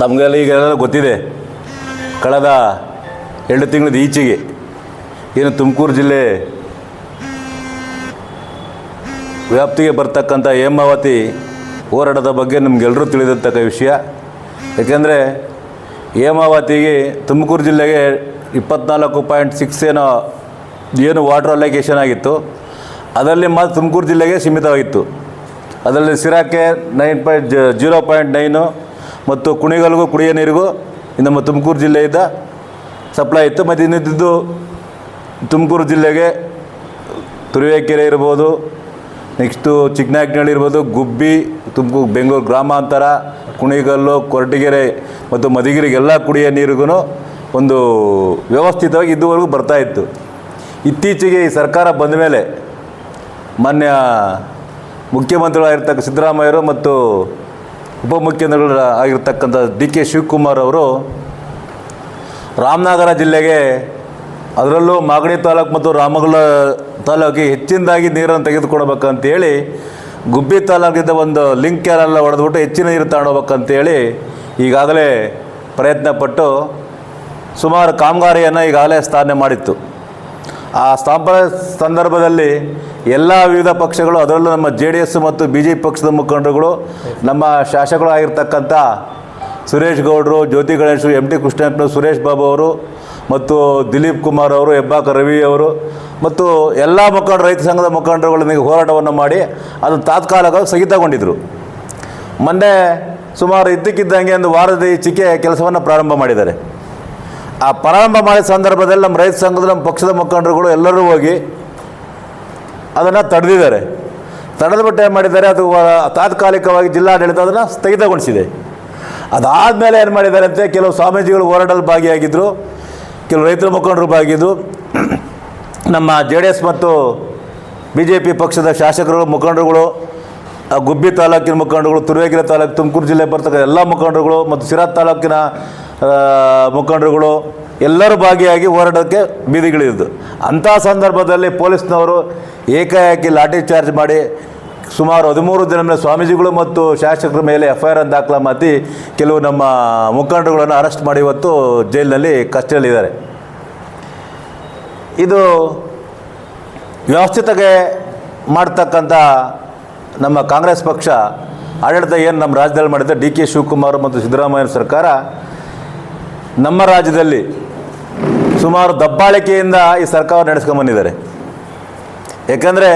ನಮಗೆಲ್ಲ ಈಗೆಲ್ಲ ಗೊತ್ತಿದೆ. ಕಳೆದ ಎರಡು ತಿಂಗಳದ ಈಚೆಗೆ ಏನು ತುಮಕೂರು ಜಿಲ್ಲೆ ವ್ಯಾಪ್ತಿಗೆ ಬರ್ತಕ್ಕಂಥ ಹೇಮಾವತಿ ಹೋರಾಟದ ಬಗ್ಗೆ ನಮಗೆಲ್ಲರೂ ತಿಳಿದಿರ್ತಕ್ಕ ವಿಷಯ. ಏಕೆಂದರೆ ಹೇಮಾವತಿಗೆ ತುಮಕೂರು ಜಿಲ್ಲೆಗೆ ಇಪ್ಪತ್ನಾಲ್ಕು ಪಾಯಿಂಟ್ ಸಿಕ್ಸ್ ಏನೋ, ಏನು ವಾಟರ್ ಅಲೋಕೇಶನ್ ಆಗಿತ್ತು. ಅದರಲ್ಲಿ ಮಾತ್ರ ತುಮಕೂರು ಜಿಲ್ಲೆಗೆ ಸೀಮಿತವಾಗಿತ್ತು. ಅದರಲ್ಲಿ ಸಿರಾಕ್ಕೆ nine point zero point nine ಮತ್ತು ಕುಣಿಗಲ್ಗೂ ಕುಡಿಯೋ ನೀರಿಗೂ ನಮ್ಮ ತುಮಕೂರು ಜಿಲ್ಲೆಯಿಂದ ಸಪ್ಲೈ ಇತ್ತು. ಮತ್ತು ಇನ್ನಿದ್ದು ತುಮಕೂರು ಜಿಲ್ಲೆಗೆ ತುರುವೇಕೆರೆ ಇರ್ಬೋದು, ನೆಕ್ಸ್ಟು ಚಿಕ್ಕನಾಯಕನಹಳ್ಳಿ ಇರ್ಬೋದು, ಗುಬ್ಬಿ ತುಮಕೂರು ಬೆಂಗಳೂರು ಗ್ರಾಮಾಂತರ, ಕುಣಿಗಲ್ಲು, ಕೊರಟಗೆರೆ ಮತ್ತು ಮಧುಗಿರಿಗೆಲ್ಲ ಕುಡಿಯೋ ನೀರಿಗೂ ಒಂದು ವ್ಯವಸ್ಥಿತವಾಗಿ ಇದುವರೆಗೂ ಬರ್ತಾಯಿತ್ತು ಇತ್ತೀಚೆಗೆ ಈ ಸರ್ಕಾರ ಬಂದ ಮೇಲೆ ಮಾನ್ಯ ಮುಖ್ಯಮಂತ್ರಿಗಳಾಗಿರ್ತಕ್ಕ ಸಿದ್ದರಾಮಯ್ಯರು ಮತ್ತು ಉಪಮುಖ್ಯಮಂತ್ರಿಗಳು ಆಗಿರ್ತಕ್ಕಂಥ ಡಿ ಕೆ ಶಿವಕುಮಾರ್ ಅವರು ರಾಮನಗರ ಜಿಲ್ಲೆಗೆ ಅದರಲ್ಲೂ ಮಾಗಡಿ ತಾಲೂಕು ಮತ್ತು ರಾಮಗಲ ತಾಲೂಕಿಗೆ ಹೆಚ್ಚಿನದಾಗಿ ನೀರನ್ನು ತೆಗೆದುಕೊಡ್ಬೇಕಂತೇಳಿ ಗುಬ್ಬಿ ತಾಲೂಕಿಂದ ಒಂದು ಲಿಂಕ್ ಕ್ಯಾನೆಲ್ಲ ಹೊಡೆದ್ಬಿಟ್ಟು ಹೆಚ್ಚಿನ ನೀರು ತಗೊಂಡೋಗ್ಬೇಕಂತೇಳಿ ಈಗಾಗಲೇ ಪ್ರಯತ್ನಪಟ್ಟು ಸುಮಾರು ಕಾಮಗಾರಿಯನ್ನು ಈಗಾಗಲೇ ಸ್ಥಾಪನೆ ಮಾಡಿತ್ತು. ಆ ಸ್ಥಾಪನೆ ಸಂದರ್ಭದಲ್ಲಿ ಎಲ್ಲ ವಿವಿಧ ಪಕ್ಷಗಳು, ಅದರಲ್ಲೂ ನಮ್ಮ ಜೆ ಡಿ ಎಸ್ ಮತ್ತು ಬಿ ಜೆ ಪಕ್ಷದ ಮುಖಂಡರುಗಳು, ನಮ್ಮ ಶಾಸಕರು ಆಗಿರ್ತಕ್ಕಂಥ ಸುರೇಶ್ ಗೌಡರು, ಜ್ಯೋತಿ ಗಣೇಶ್, ಎಂ ಟಿ ಕೃಷ್ಣಪ್ಪ, ಸುರೇಶ್ ಬಾಬು ಅವರು ಮತ್ತು ದಿಲೀಪ್ ಕುಮಾರ್ ಅವರು ಹೆಬ್ಬಾಕ ರವಿ ಅವರು ಮತ್ತು ಎಲ್ಲ ಮುಖಂಡರು, ರೈತ ಸಂಘದ ಮುಖಂಡರುಗಳೊಂದಿಗೆ ಹೋರಾಟವನ್ನು ಮಾಡಿ ಅದು ತಾತ್ಕಾಲಿಕ ಸ್ಥಗಿತಗೊಂಡಿದ್ದರು ಮೊನ್ನೆ ಸುಮಾರು ಇದ್ದಕ್ಕಿದ್ದಂಗೆ ಒಂದು ವಾರದ ಈಚೆಗೆ ಕೆಲಸವನ್ನು ಪ್ರಾರಂಭ ಮಾಡಿದ್ದಾರೆ. ಆ ಪ್ರಾರಂಭ ಮಾಡಿದ ಸಂದರ್ಭದಲ್ಲಿ ನಮ್ಮ ರೈತ ಸಂಘದ ನಮ್ಮ ಪಕ್ಷದ ಮುಖಂಡರುಗಳು ಎಲ್ಲರೂ ಹೋಗಿ ಅದನ್ನು ತಡೆದಿದ್ದಾರೆ. ತಡೆದ್ಬಿಟ್ಟು ಏನು ಮಾಡಿದ್ದಾರೆ, ಅದು ತಾತ್ಕಾಲಿಕವಾಗಿ ಜಿಲ್ಲಾಡಳಿತ ಅದನ್ನು ಸ್ಥಗಿತಗೊಳಿಸಿದೆ. ಅದಾದಮೇಲೆ ಏನು ಮಾಡಿದ್ದಾರೆ ಅಂತ ಕೆಲವು ಸ್ವಾಮೀಜಿಗಳು ಹೋರಾಟದಲ್ಲಿ ಭಾಗಿಯಾಗಿದ್ದರು ಕೆಲವು ರೈತರ ಮುಖಂಡರು ಭಾಗಿದ್ದು ನಮ್ಮ ಜೆ ಡಿ ಎಸ್ ಮತ್ತು ಬಿ ಜೆ ಪಿ ಪಕ್ಷದ ಶಾಸಕರುಗಳು, ಮುಖಂಡರುಗಳು ಗುಬ್ಬಿ ತಾಲೂಕಿನ ಮುಖಂಡರುಗಳು ತುರುವೇಕೆರೆ ತಾಲೂಕು, ತುಮಕೂರು ಜಿಲ್ಲೆ ಬರ್ತಕ್ಕಂಥ ಎಲ್ಲ ಮುಖಂಡರುಗಳು ಮತ್ತು ಸಿರಾ ತಾಲೂಕಿನ ಮುಖಂಡರುಗಳು ಎಲ್ಲರೂ ಭಾಗಿಯಾಗಿ ಹೋರಾಡೋಕ್ಕೆ ಬೀದಿಗಿಳಿದಿದ್ದು ಅಂಥ ಸಂದರ್ಭದಲ್ಲಿ ಪೊಲೀಸ್ನವರು ಏಕಾಏಕಿ ಲಾಠಿ ಚಾರ್ಜ್ ಮಾಡಿ ಸುಮಾರು ಹದಿಮೂರು ದಿನ ಮೇಲೆ ಸ್ವಾಮೀಜಿಗಳು ಮತ್ತು ಶಾಸಕರ ಮೇಲೆ ಎಫ್ ಐ ಆರ್ ಅನ್ನು ದಾಖಲ ಮಾಡಿ ಕೆಲವು ನಮ್ಮ ಮುಖಂಡರುಗಳನ್ನು ಅರೆಸ್ಟ್ ಮಾಡಿ ಇವತ್ತು ಜೈಲಿನಲ್ಲಿ ಕಸ್ಟಡಿಯಲ್ಲಿದ್ದಾರೆ ಇದು ವ್ಯವಸ್ಥಿತಗೆ ಮಾಡ್ತಕ್ಕಂಥ ನಮ್ಮ ಕಾಂಗ್ರೆಸ್ ಪಕ್ಷ ಆಡಳಿತ ಏನು ನಮ್ಮ ರಾಜ್ಯದಲ್ಲಿ ಮಾಡಿದೆ ಡಿ ಕೆ ಶಿವಕುಮಾರ್ ಮತ್ತು ಸಿದ್ದರಾಮಯ್ಯ ಸರ್ಕಾರ ನಮ್ಮ ರಾಜ್ಯದಲ್ಲಿ ಸುಮಾರು ದಬ್ಬಾಳಿಕೆಯಿಂದ ಈ ಸರ್ಕಾರ ನಡೆಸ್ಕೊಂಬಂದಿದ್ದಾರೆ ಯಾಕಂದರೆ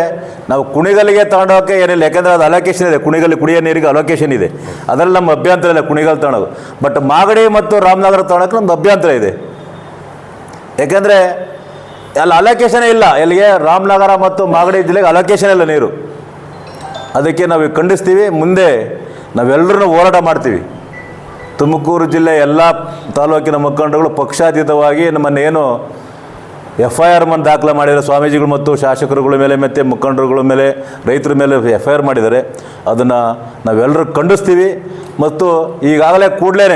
ನಾವು ಕುಣಿಗಲಿಗೆ ತಗೊಂಡೋಕೆ ಏನಿಲ್ಲ, ಯಾಕಂದರೆ ಅದು ಅಲೋಕೇಶನ್ ಇದೆ. ಕುಣಿಗಲ್ಲಿ ಕುಡಿಯೋ ನೀರಿಗೆ ಅಲೋಕೇಶನ್ ಇದೆ. ಅದರಲ್ಲಿ ನಮ್ಮ ಅಭ್ಯಂತರ ಇಲ್ಲ ಕುಣಿಗಲ್ ತಗೊಳೋದು ಬಟ್ ಮಾಗಡಿ ಮತ್ತು ರಾಮನಗರ ತಗೊಳಕ್ಕೆ ನಮ್ದು ಅಭ್ಯಂತರ ಇದೆ. ಯಾಕಂದರೆ ಅಲ್ಲಿ ಅಲೋಕೇಶನೇ ಇಲ್ಲ. ಎಲ್ಲಿಗೆ? ರಾಮನಗರ ಮತ್ತು ಮಾಗಡಿ ಜಿಲ್ಲೆಗೆ ಅಲೋಕೇಶನ್ ಇಲ್ಲ ನೀರು. ಅದಕ್ಕೆ ನಾವು ಖಂಡಿಸ್ತೀವಿ. ಮುಂದೆ ನಾವೆಲ್ಲರೂ ಹೋರಾಟ ಮಾಡ್ತೀವಿ. ತುಮಕೂರು ಜಿಲ್ಲೆ ಎಲ್ಲ ತಾಲೂಕಿನ ಮುಖಂಡರುಗಳು ಪಕ್ಷಾತೀತವಾಗಿ ನಮ್ಮನ್ನೇನು ಎಫ್ ಐ ಆರ್ ಮನ್ ದಾಖಲೆ ಮಾಡಿದರೆ ಸ್ವಾಮೀಜಿಗಳು ಮತ್ತು ಶಾಸಕರುಗಳ ಮೇಲೆ ಮತ್ತು ಮುಖಂಡರುಗಳ ಮೇಲೆ ರೈತರ ಮೇಲೆ ಎಫ್ ಐ ಆರ್ ಮಾಡಿದ್ದಾರೆ. ಅದನ್ನು ನಾವೆಲ್ಲರೂ ಖಂಡಿಸ್ತೀವಿ ಮತ್ತು ಈಗಾಗಲೇ ಕೂಡಲೇ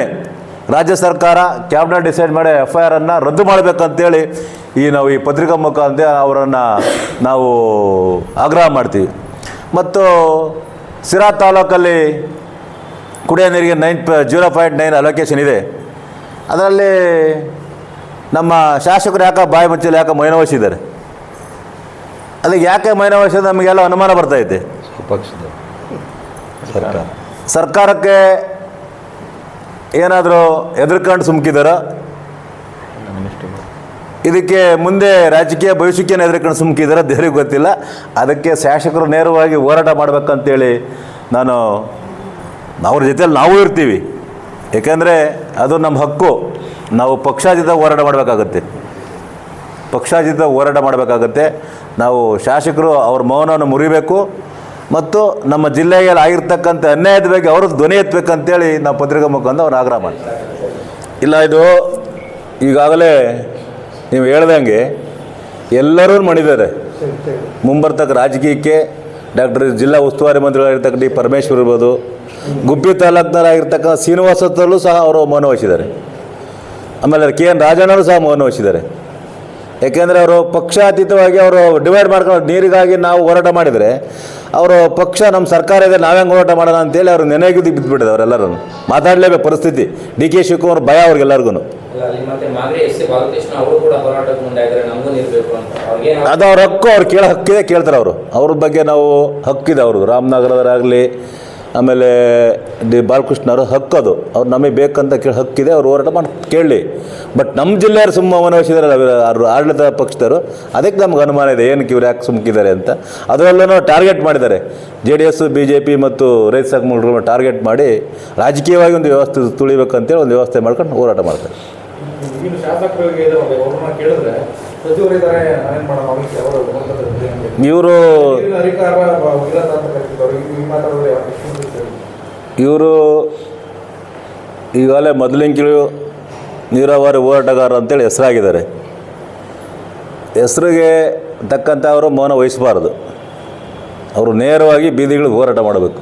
ರಾಜ್ಯ ಸರ್ಕಾರ ಕ್ಯಾಬಿನೆಟ್ ಡಿಸೈಡ್ ಮಾಡಿ ಎಫ್ ಐ ಆರನ್ನು ರದ್ದು ಮಾಡಬೇಕಂತೇಳಿ ಈ ನಾವು ಈ ಪತ್ರಿಕಾ ಮುಖಾಂತರ ಅವರನ್ನು ನಾವು ಆಗ್ರಹ ಮಾಡ್ತೀವಿ. ಮತ್ತು ಸಿರಾ ತಾಲೂಕಲ್ಲಿ ಕುಡಿಯೋ ನೀರಿಗೆ nine zero point nine allocation ಇದೆ. ಅದರಲ್ಲಿ ನಮ್ಮ ಶಾಸಕರು ಯಾಕೆ ಬಾಯಿ ಮುಚ್ಚಲು ಯಾಕೆ ಮೈನವಹಿಸಿದ್ದಾರೆ ಅದಕ್ಕೆ ಯಾಕೆ ಮೈನವಹಿಸಿದ ನಮಗೆಲ್ಲ ಅನುಮಾನ ಬರ್ತೈತೆ ಪಕ್ಷದ ಸರ್ಕಾರ. ಸರ್ಕಾರಕ್ಕೆ ಏನಾದರೂ ಎದುರ್ಕೊಂಡು ಸುಮ್ಕಿದಾರೋ? ಇದಕ್ಕೆ ಮುಂದೆ ರಾಜಕೀಯ ಭವಿಷ್ಯಕ್ಕೆ ಎದುರ್ಕೊಂಡು ಸುಮ್ಕಿದಾರೋ ದೇವ್ರಿಗೆ ಗೊತ್ತಿಲ್ಲ. ಅದಕ್ಕೆ ಶಾಸಕರು ನೇರವಾಗಿ ಹೋರಾಟ ಮಾಡಬೇಕಂತೇಳಿ ನಾನು ಅವ್ರ ಜೊತೆಯಲ್ಲಿ ನಾವು ಇರ್ತೀವಿ. ಏಕೆಂದರೆ ಅದು ನಮ್ಮ ಹಕ್ಕು. ನಾವು ಪಕ್ಷಾಜಿತ ಹೋರಾಟ ಮಾಡಬೇಕಾಗತ್ತೆ. ಪಕ್ಷಾಜಿತ ಹೋರಾಟ ಮಾಡಬೇಕಾಗತ್ತೆ. ನಾವು ಶಾಸಕರು ಅವ್ರ ಮೌನವನ್ನು ಮುರಿಬೇಕು. ಮತ್ತು ನಮ್ಮ ಜಿಲ್ಲೆಯಲ್ಲಿ ಆಗಿರ್ತಕ್ಕಂಥ ಅನ್ಯಾಯದ ಬಗ್ಗೆ ಅವರು ಧ್ವನಿ ಎತ್ತಬೇಕಂತೇಳಿ ನಾವು ಪತ್ರಿಕಾ ಮುಖಾಂತರ ಅವ್ರು ಆಗ್ರಹ ಮಾಡ್ತೀವಿ ಇಲ್ಲ, ಇದು ಈಗಾಗಲೇ ನೀವು ಹೇಳ್ದಂಗೆ ಎಲ್ಲರೂ ಮಣಿದ್ದಾರೆ ಮುಂಬರ್ತಕ್ಕ ರಾಜಕೀಯಕ್ಕೆ ಡಾಕ್ಟರ್ ಜಿಲ್ಲಾ ಉಸ್ತುವಾರಿ ಮಂತ್ರಿಗಳಾಗಿರ್ತಕ್ಕ ಡಿ ಪರಮೇಶ್ವರ್ ಇರ್ಬೋದು, ಗುಬ್ಬಿ ಶ್ರೀನಿವಾಸ ಶ್ರೀನಿವಾಸದಲ್ಲೂ ಸಹ ಅವರು ಮೌನ ವಹಿಸಿದ್ದಾರೆ. ಆಮೇಲೆ ಕೆ ಎನ್ ರಾಜಣ್ಣರು ಸಹ ಮೌನ ವಹಿಸಿದ್ದಾರೆ. ಯಾಕೆಂದರೆ ಅವರು ಪಕ್ಷಾತೀತವಾಗಿ ಅವರು ಡಿವೈಡ್ ಮಾಡ್ಕೊಂಡು ನೀರಿಗಾಗಿ ನಾವು ಹೋರಾಟ ಮಾಡಿದರೆ, ಅವರು ಪಕ್ಷ ನಮ್ಮ ಸರ್ಕಾರ ಇದೆ, ನಾವೇ ಹೋರಾಟ ಮಾಡೋಣ ಅಂತೇಳಿ ಅವರು ನೆನೆಗಿದ್ದು ಬಿದ್ದುಬಿಟ್ಟಿದೆ ಅವರೆಲ್ಲರೂ ಮಾತಾಡಲೇಬೇಕು ಪರಿಸ್ಥಿತಿ. ಡಿ ಕೆ ಶಿವಕುಮಾರ್ ಭಯ ಅವ್ರಿಗೆಲ್ಲರಿಗೂ ಅದು ಅವ್ರ ಹಕ್ಕು, ಅವ್ರು ಕೇಳೋ ಹಕ್ಕಿದೆ ಕೇಳ್ತಾರೆ ಅವರು. ಅವ್ರ ಬಗ್ಗೆ ನಾವು ಹಕ್ಕಿದೆ ಅವರು ರಾಮನಗರದವರಾಗಲಿ, ಆಮೇಲೆ ಡಿ ಬಾಲಕೃಷ್ಣ ಅವರು ಹಕ್ಕು ಅದು. ಅವ್ರು ನಮಗೆ ಬೇಕಂತ ಕೇಳಿ ಹಕ್ಕಿದೆ, ಅವ್ರು ಹೋರಾಟ ಮಾಡಿ ಕೇಳಿ ಬಟ್ ನಮ್ಮ ಜಿಲ್ಲೆಯವರು ಸುಮ್ಮ ಮನವಹಿಸಿದ್ದಾರೆ ಅವರು ಆಡಳಿತ ಪಕ್ಷದವರು, ಅದಕ್ಕೆ ನಮ್ಗೆ ಅನುಮಾನ ಇದೆ, ಏನಕ್ಕೆ ಇವ್ರು ಯಾಕೆ ಸುಮ್ಕಿದ್ದಾರೆ ಅಂತ. ಅದರಲ್ಲೂ ಟಾರ್ಗೆಟ್ ಮಾಡಿದ್ದಾರೆ. J D S B J P ಮತ್ತು ರೈತ ಸಂಘಗಳನ್ನ ಟಾರ್ಗೆಟ್ ಮಾಡಿ, ರಾಜಕೀಯವಾಗಿ ಒಂದು ವ್ಯವಸ್ಥೆ ತುಳಿಬೇಕಂತೇಳಿ ಒಂದು ವ್ಯವಸ್ಥೆ ಮಾಡ್ಕೊಂಡು ಹೋರಾಟ ಮಾಡ್ತಾರೆ. ಈಗಿನ ಶಾಸಕರಿಗೆ ಅವ್ರನ್ನ ಕೇಳಿದ್ರೆ ಸಚಿವರು ಇದ್ದಾರೆ ನಾನೇನ್ ಮಾಡೋಣ ಅವ್ರಿಗೆ ಅವರು ನೋಡ್ಕೊತಾರೆ ಇವರು ಅಧಿಕಾರ? ಇವರು ಈಗಾಗಲೇ ಮೊದಲಿಂಕಿಳು ನೀರಾವರಿ ಹೋರಾಟಗಾರ ಅಂತೇಳಿ ಹೆಸರಾಗಿದ್ದಾರೆ. ಹೆಸರಿಗೆ ತಕ್ಕಂಥ ಅವರು ಮೌನ ವಹಿಸಬಾರ್ದು. ಅವರು ನೇರವಾಗಿ ಬೀದಿಗಳಿಗೆ ಹೋರಾಟ ಮಾಡಬೇಕು.